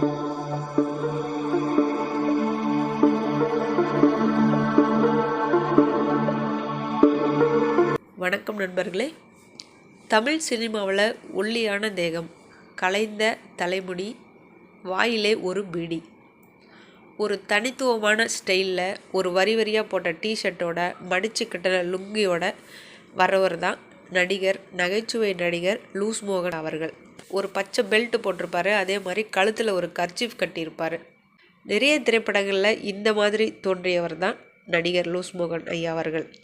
வணக்கம் நண்பர்களே. தமிழ் சினிமாவில் ஒல்லியான தேகம் கலைந்த தலைமுடி வாயிலே ஒரு பீடி. ஒரு தனித்துவமான ஸ்டைலில் ஒரு வரி வரியாக போட்ட டிஷர்ட்டோட மடிச்சுக்கிட்ட லுங்கியோட வரவர் தான் நடிகர் நகைச்சுவை நடிகர் லூஸ் மோகன் அவர்கள். ஒரு பச்சை பெல்ட் போட்டிருப்பாரு. அதே மாதிரி கழுத்தில் ஒரு கர்ச்சீஃப் கட்டியிருப்பார். நிறைய திரைப்படங்களில் இந்த மாதிரி தோன்றியவர் தான் நடிகர் லூஸ் மோகன் ஐயா அவர்கள்.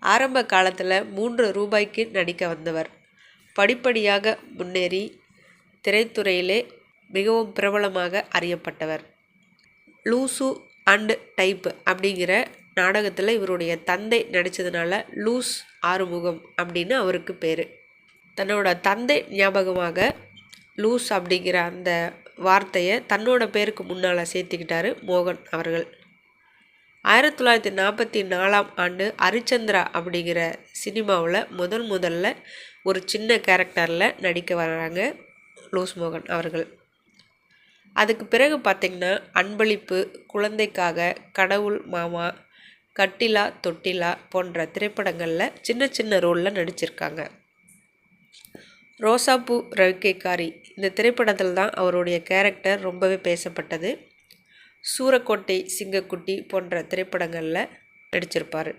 ஆரம்ப காலத்தில் மூன்று ரூபாய்க்கு நடிக்க வந்தவர். படிப்படியாக முன்னேறி திரைத்துறையிலே மிகவும் பிரபலமாக அறியப்பட்டவர். லூசு அண்ட் டைப் அப்படிங்கிற நாடகத்தில் இவருடைய தந்தை நடித்ததுனால லூஸ் ஆறுமுகம் அப்படின்னு அவருக்கு பேர். தன்னோட தந்தை ஞாபகமாக லூஸ் அப்படிங்கிற அந்த வார்த்தையை தன்னோட பேருக்கு முன்னால் சேர்த்துக்கிட்டாரு மோகன் அவர்கள். ஆயிரத்தி தொள்ளாயிரத்தி நாற்பத்தி நாலாம் ஆண்டு ஹரிச்சந்திரா அப்படிங்கிற சினிமாவில் முதல் முதல்ல ஒரு சின்ன கேரக்டரில் நடிக்க வர்றாங்க லூஸ் மோகன் அவர்கள். அதுக்கு பிறகு பார்த்திங்கன்னா அன்பளிப்பு குழந்தைக்காக கடவுள் மாமா கட்டிலா தொட்டிலா போன்ற திரைப்படங்களில் சின்ன சின்ன ரோலில் நடிச்சிருக்காங்க. ரோசாப்பூ ரவிக்கைக்காரி. இந்த திரைப்படத்தில் தான் அவருடைய கேரக்டர் ரொம்பவே பேசப்பட்டது. சூரக்கோட்டை சிங்கக்குட்டி போன்ற திரைப்படங்களில் நடிச்சிருப்பார்.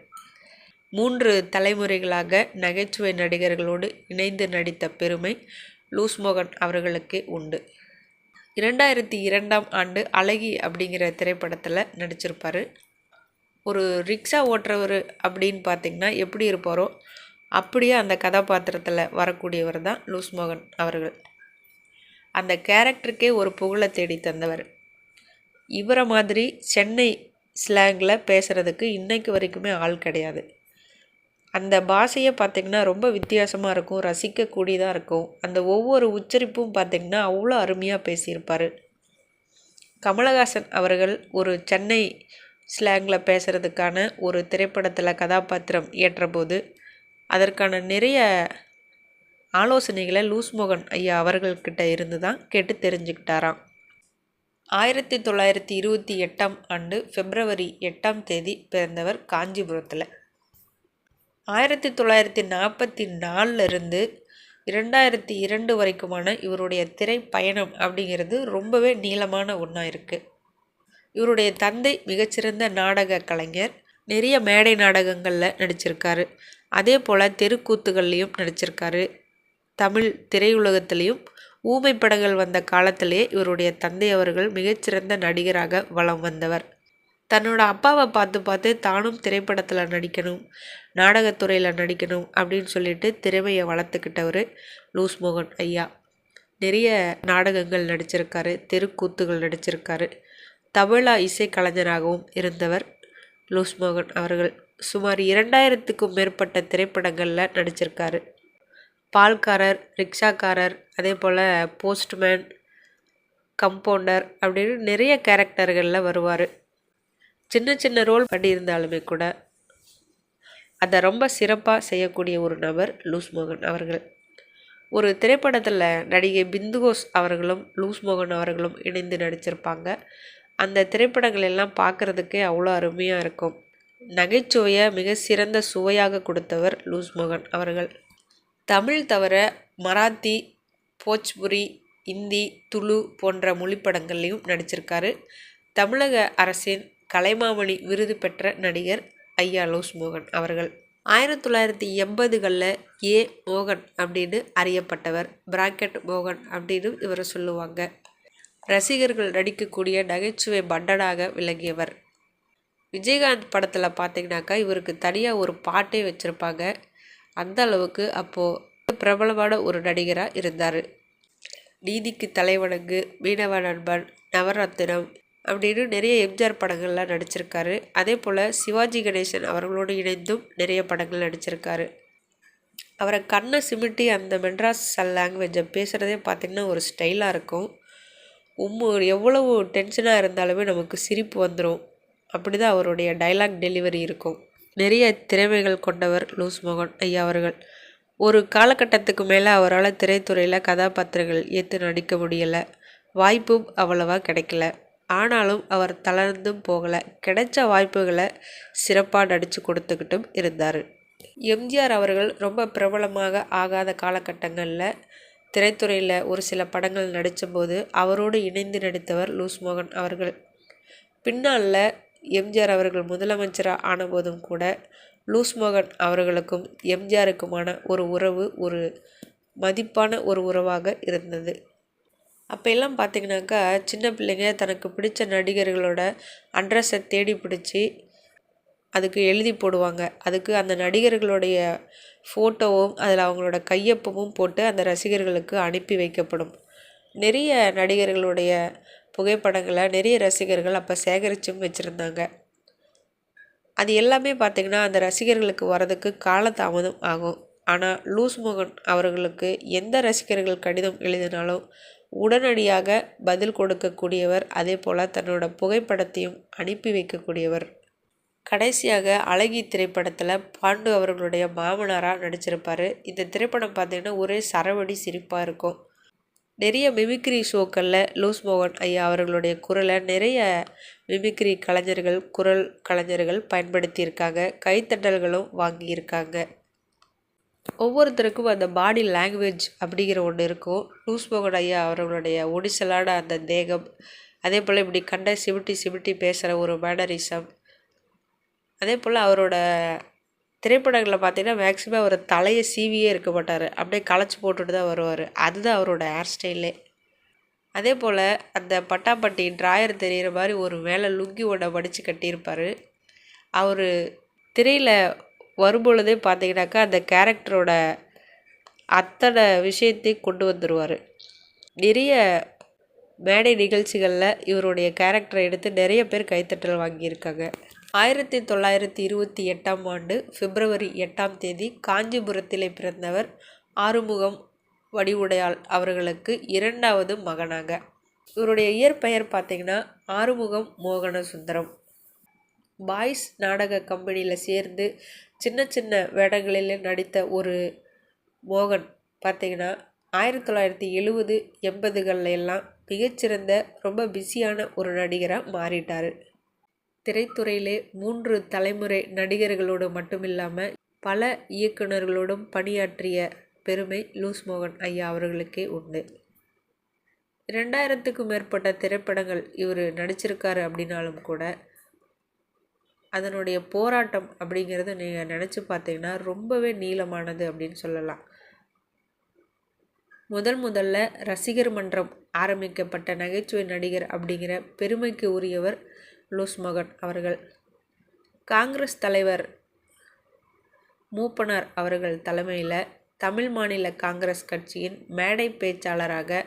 மூன்று தலைமுறைகளாக நகைச்சுவை நடிகர்களோடு இணைந்து நடித்த பெருமை லூஸ் மோகன் அவர்களுக்கு உண்டு. இரண்டாயிரத்தி இரண்டாம் ஆண்டு அழகி அப்படிங்கிற திரைப்படத்தில் நடிச்சிருப்பார். ஒரு ரிக்ஷா ஓட்டுறவர் அப்படின்னு பார்த்திங்கன்னா எப்படி இருப்பாரோ அப்படியே அந்த கதாபாத்திரத்தில் வரக்கூடியவர் தான் லூஸ் மோகன் அவர்கள். அந்த கேரக்டருக்கே ஒரு புகழை தேடி தந்தவர். இவரை மாதிரி சென்னை ஸ்லாங்கில் பேசுகிறதுக்கு இன்றைக்கு வரைக்குமே ஆள் கிடையாது. அந்த பாஷையை பார்த்திங்கன்னா ரொம்ப வித்தியாசமாக இருக்கும் ரசிக்கக்கூடியதாக இருக்கும். அந்த ஒவ்வொரு உச்சரிப்பும் பார்த்திங்கன்னா அவ்வளோ அருமையாக பேசியிருப்பார். கமலஹாசன் அவர்கள் ஒரு சென்னை ஸ்லாங்கில் பேசுகிறதுக்கான ஒரு திரைப்படத்தில் கதாபாத்திரம் ஏற்றபோது அதற்கான நிறைய ஆலோசனைகளை லூஸ்மோகன் ஐயா அவர்கள்கிட்ட இருந்து தான் கேட்டு தெரிஞ்சுக்கிட்டாராம். ஆயிரத்தி தொள்ளாயிரத்தி இருபத்தி எட்டாம் ஆண்டு பிப்ரவரி எட்டாம் தேதி பிறந்தவர் காஞ்சிபுரத்தில். ஆயிரத்தி தொள்ளாயிரத்தி நாற்பத்தி நாலுலேருந்து இரண்டாயிரத்தி இரண்டு வரைக்குமான இவருடைய திரைப்பயணம் அப்படிங்கிறது ரொம்பவே நீளமான ஒன்றா இருக்குது இவருடைய தந்தை மிகச்சிறந்த நாடக கலைஞர் நிறைய மேடை நாடகங்களில் நடிச்சிருக்காரு. அதே போல் தெருக்கூத்துகள்லேயும் நடிச்சிருக்காரு. தமிழ் திரையுலகத்திலையும் ஊமை படங்கள் வந்த காலத்திலே இவருடைய தந்தை அவர்கள் மிகச்சிறந்த நடிகராக வலம் வந்தவர். தன்னோட அப்பாவை பார்த்து பார்த்து தானும் திரைப்படத்தில் நடிக்கணும் நாடகத்துறையில் நடிக்கணும் அப்படின்னு சொல்லிட்டு திறமையை வளர்த்துக்கிட்டவர் லூஸ் மோகன் ஐயா. நிறைய நாடகங்கள் நடிச்சிருக்காரு தெருக்கூத்துகள் நடிச்சிருக்காரு. தமிழா இசைக்கலைஞராகவும் இருந்தவர் லூஸ் மோகன் அவர்கள். சுமார் இரண்டாயிரத்துக்கும் மேற்பட்ட திரைப்படங்களில் நடிச்சிருக்காரு. பால்காரர் ரிக்ஷாக்காரர் அதே போல் போஸ்ட்மேன் கம்பவுண்டர் அப்படின்னு நிறைய கேரக்டர்களில் வருவார். சின்ன சின்ன ரோல் பண்ணியிருந்தாலுமே கூட அதை ரொம்ப சிறப்பாக செய்யக்கூடிய ஒரு நபர் லூஸ் மோகன் அவர்கள். ஒரு திரைப்படத்தில் நடிகை பிந்துகோஸ் அவர்களும் லூஸ் மோகன் அவர்களும் இணைந்து நடிச்சிருப்பாங்க. அந்த திரைப்படங்கள் எல்லாம் பார்க்குறதுக்கே அவ்வளோ அருமையாக இருக்கும். நகைச்சுவையை மிக சிறந்த சுவையாக கொடுத்தவர் லூஸ் மோகன் அவர்கள். தமிழ் தவிர மராத்தி போஜ்புரி இந்தி துளு போன்ற மொழிப்படங்கள்லையும் நடிச்சிருக்காரு. தமிழக அரசின் கலைமாமணி விருது பெற்ற நடிகர் ஐயா லூஸ் மோகன் அவர்கள். ஆயிரத்தி தொள்ளாயிரத்தி எண்பதுகளில் ஏ மோகன் அப்படின்னு அறியப்பட்டவர். பிராக்கெட் மோகன் அப்படின்னு இவரை சொல்லுவாங்க. ரசிகர்கள் நடிக்கக்கூடிய நகைச்சுவை பண்டனாக விளங்கியவர். விஜயகாந்த் படத்தில் பார்த்தீங்கன்னாக்கா இவருக்கு தனியாக ஒரு பாட்டே வச்சுருப்பாங்க. அந்த அளவுக்கு அப்போது பிரபலமான ஒரு நடிகராக இருந்தார். நீதிக்கு தலைவணங்கு மீனவ நண்பன் நவரத்தினம் அப்படின்னு நிறைய எம்ஜிஆர் படங்கள்லாம் நடிச்சிருக்காரு. அதே போல் சிவாஜி கணேசன் அவர்களோடு இணைந்தும் நிறைய படங்கள் நடிச்சிருக்காரு. அவரை கண்ணை சிமிட்டி அந்த மெட்ராஸ் லாங்குவேஜை பேசுகிறதே பார்த்திங்கன்னா ஒரு ஸ்டைலாக இருக்கும். உம்மு எவ்வளவு டென்ஷனாக இருந்தாலுமே நமக்கு சிரிப்பு வந்துடும் அப்படி தான் அவருடைய டைலாக் டெலிவரி இருக்கும். நிறைய திறமைகள் கொண்டவர் லூஸ் மோகன் ஐயா அவர்கள். ஒரு காலகட்டத்துக்கு மேலே அவரால் திரைத்துறையில் கதாபாத்திரங்கள் ஏற்று நடிக்க முடியலை. வாய்ப்பும் அவ்வளவா கிடைக்கல. ஆனாலும் அவர் தளர்ந்தும் போகலை. கிடைச்ச வாய்ப்புகளை சிறப்பாக நடித்து கொடுத்துக்கிட்டும் இருந்தார். எம்ஜிஆர் அவர்கள் ரொம்ப பிரபலமாக ஆகாத காலகட்டங்களில் திரைத்துறையில் ஒரு சில படங்கள் நடித்தபோது அவரோடு இணைந்து நடித்தவர் லூஸ் மோகன் அவர்கள். பின்னால் எம்ஜிஆர் அவர்கள் முதலமைச்சராக ஆனபோதும் கூட லூஸ் மோகன் அவர்களுக்கும் எம்ஜிஆருக்குமான ஒரு உறவு ஒரு மதிப்பான ஒரு உறவாக இருந்தது. அப்போ எல்லாம் பார்த்திங்கனாக்கா சின்ன பிள்ளைங்க தனக்கு பிடிச்ச நடிகர்களோட அட்ரஸை தேடி பிடிச்சி அதுக்கு எழுதி போடுவாங்க. அதுக்கு அந்த நடிகர்களுடைய ஃபோட்டோவும் அதில் அவங்களோட கையொப்பமும் போட்டு அந்த ரசிகர்களுக்கு அனுப்பி வைக்கப்படும். நிறைய நடிகர்களுடைய புகைப்படங்களை நிறைய ரசிகர்கள் அப்போ சேகரித்தும் வச்சுருந்தாங்க. அது எல்லாமே பார்த்திங்கன்னா அந்த ரசிகர்களுக்கு வரதுக்கு காலதாமதம் ஆகும். ஆனால் லூஸ் மோகன் அவர்களுக்கு எந்த ரசிகர்கள் கடிதம் எழுதினாலும் உடனடியாக பதில் கொடுக்கக்கூடியவர் அதே போல் தன்னோட புகைப்படத்தையும் அனுப்பி வைக்கக்கூடியவர். கடைசியாக அழகி திரைப்படத்தில் பாண்டு அவர்களுடைய மாமனாராக நடிச்சிருப்பார். இந்த திரைப்படம் பார்த்திங்கன்னா ஒரே சரவடி சிரிப்பாக இருக்கும். நிறைய மிமிக்ரி ஷோக்களில் லூஸ் மோகன் ஐயா அவர்களுடைய குரலை நிறைய மிமிக்ரி கலைஞர்கள் குரல் கலைஞர்கள் பயன்படுத்தியிருக்காங்க. கைத்தட்டல்களும் வாங்கியிருக்காங்க. ஒவ்வொருத்தருக்கும் அந்த பாடி லாங்குவேஜ் அப்படிங்கிற ஒன்று இருக்கும். லூஸ் மோகன் ஐயா அவர்களுடைய ஒடிசலான அந்த தேகம் அதே போல் இப்படி கண்ட சிமிட்டி சிமிட்டி பேசுகிற ஒரு மேனரிசம் அதே போல் அவரோட திரைப்படங்களில் பார்த்தீங்கன்னா மேக்ஸிமம் அவர் தலையை சீவியே இருக்க மாட்டார். அப்படியே களைச்சி போட்டுட்டு தான் வருவார். அதுதான் அவரோட ஹேர் ஸ்டைலே அதே போல் அந்த பட்டாப்பட்டி ட்ராயர் தெரிகிற மாதிரி ஒரு மேலே லுங்கி ஒன்றை வடித்து கட்டியிருப்பார். அவர் திரையில் வரும்பொழுதே பார்த்தீங்கன்னாக்கா அந்த கேரக்டரோட அத்தனை விஷயத்தையும் கொண்டு வந்துடுவார் நிறைய மேடை நிகழ்ச்சிகளில் இவருடைய கேரக்டரை எடுத்து நிறைய பேர் கைத்தட்டல் வாங்கியிருக்காங்க. ஆயிரத்தி தொள்ளாயிரத்தி இருபத்தி எட்டாம் ஆண்டு பிப்ரவரி எட்டாம் தேதி காஞ்சிபுரத்திலே பிறந்தவர் ஆறுமுகம் வடிவுடையாள் அவர்களுக்கு இரண்டாவது மகனாக. இவருடைய இயற்பெயர் பார்த்திங்கன்னா ஆறுமுகம் மோகன சுந்தரம் பாய்ஸ் நாடக கம்பெனியில் சேர்ந்து சின்ன சின்ன வேடங்களில் நடித்த ஒரு மோகன் பார்த்திங்கன்னா ஆயிரத்தி தொள்ளாயிரத்தி எழுபது எண்பதுகளில் எல்லாம் மிகச்சிறந்த ரொம்ப பிஸியான ஒரு நடிகராக மாறிட்டார். திரைத்துறையிலே மூன்று தலைமுறை நடிகர்களோடு மட்டுமில்லாமல் பல இயக்குநர்களோடும் பணியாற்றிய பெருமை லூஸ் மோகன் ஐயா அவர்களுக்கே உண்டு. ரெண்டாயிரத்துக்கும் மேற்பட்ட திரைப்படங்கள் இவர் நடிச்சிருக்காரு அப்படின்னாலும் கூட அதனுடைய போராட்டம் அப்படிங்கிறத நீங்கள் நினச்சி பார்த்தீங்கன்னா ரொம்பவே நீளமானது அப்படின்னு சொல்லலாம். முதல் முதல்ல ரசிகர் மன்றம் ஆரம்பிக்கப்பட்ட நகைச்சுவை நடிகர் அப்படிங்கிற பெருமைக்கு உரியவர் லூஸ் மகன் அவர்கள். காங்கிரஸ் தலைவர் மூப்பனார் அவர்கள் தலைமையில் தமிழ் மாநில காங்கிரஸ் கட்சியின் மேடை பேச்சாளராக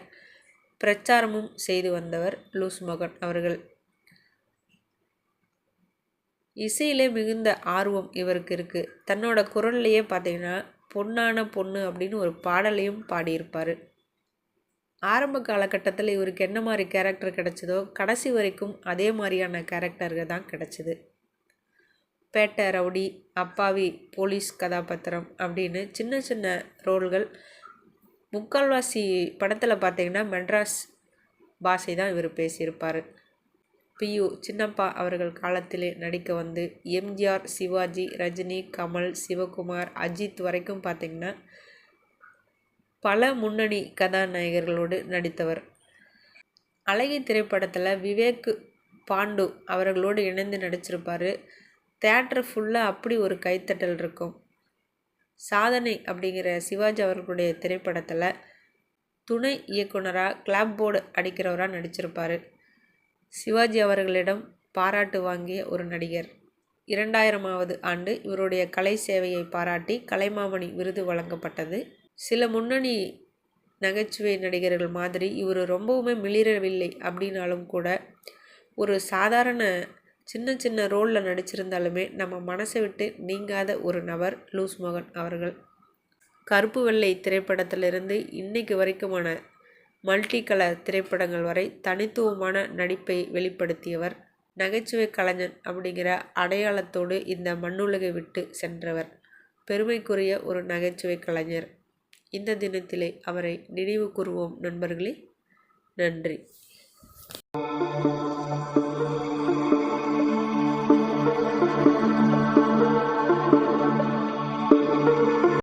பிரச்சாரமும் செய்து வந்தவர் லூஸ் மகன் அவர்கள். இசையிலே மிகுந்த ஆர்வம் இவருக்கு இருக்குது தன்னோட குரல்லையே பார்த்தீங்கன்னா பொன்னான பொண்ணு அப்படின்னு ஒரு பாடலையும் பாடியிருப்பார். ஆரம்ப காலகட்டத்தில் இவருக்கு என்ன மாதிரி கேரக்டர் கிடச்சதோ கடைசி வரைக்கும் அதே மாதிரியான கேரக்டர்கள் தான் கிடச்சிது. பேட்டை ரவுடி அப்பாவி போலீஸ் கதாபாத்திரம் அப்படின்னு சின்ன சின்ன ரோல்கள் முக்கால்வாசி படத்தில் பார்த்திங்கன்னா மெட்ராஸ் பாஷை தான் இவர் பேசியிருப்பார். பியு சின்னப்பா அவர்கள் காலத்திலே நடிக்க வந்து எம்ஜிஆர் சிவாஜி ரஜினி கமல் சிவகுமார் அஜித் வரைக்கும் பார்த்திங்கன்னா பல முன்னணி கதாநாயகர்களோடு நடித்தவர். அழகி திரைப்படத்தில் விவேக் பாண்டு அவர்களோடு இணைந்து நடிச்சிருப்பார். தேட்டர் ஃபுல்லாக அப்படி ஒரு கைத்தட்டல் இருக்கும். சாதனை அப்படிங்கிற சிவாஜி அவர்களுடைய திரைப்படத்தில் துணை இயக்குனராக கிளாப் போர்டு அடிக்கிறவராக நடிச்சிருப்பார். சிவாஜி அவர்களிடம் பாராட்டு வாங்கிய ஒரு நடிகர். இரண்டாயிரமாவது ஆண்டு இவருடைய கலை சேவையை பாராட்டி கலைமாமணி விருது வழங்கப்பட்டது. சில முன்னணி நகைச்சுவை நடிகர்கள் மாதிரி இவர் ரொம்பவுமே மிளிரவில்லை அப்படின்னாலும் கூட ஒரு சாதாரண சின்ன சின்ன ரோலில் நடிச்சிருந்தாலுமே நம்ம மனசை விட்டு நீங்காத ஒரு நபர் லூஸ் மோகன் அவர்கள். கருப்பு வெள்ளை திரைப்படத்திலிருந்து இன்னைக்கு வரைக்குமான மல்டி கலர் திரைப்படங்கள் வரை தனித்துவமான நடிப்பை வெளிப்படுத்தியவர் நகைச்சுவை கலைஞன் அப்படிங்கிற அடையாளத்தோடு இந்த மண்ணுலகை விட்டு சென்றவர். பெருமைக்குரிய ஒரு நகைச்சுவை கலைஞர். இந்த தினத்திலே அவரை நினைவு கூறுவோம் நண்பர்களே. நன்றி.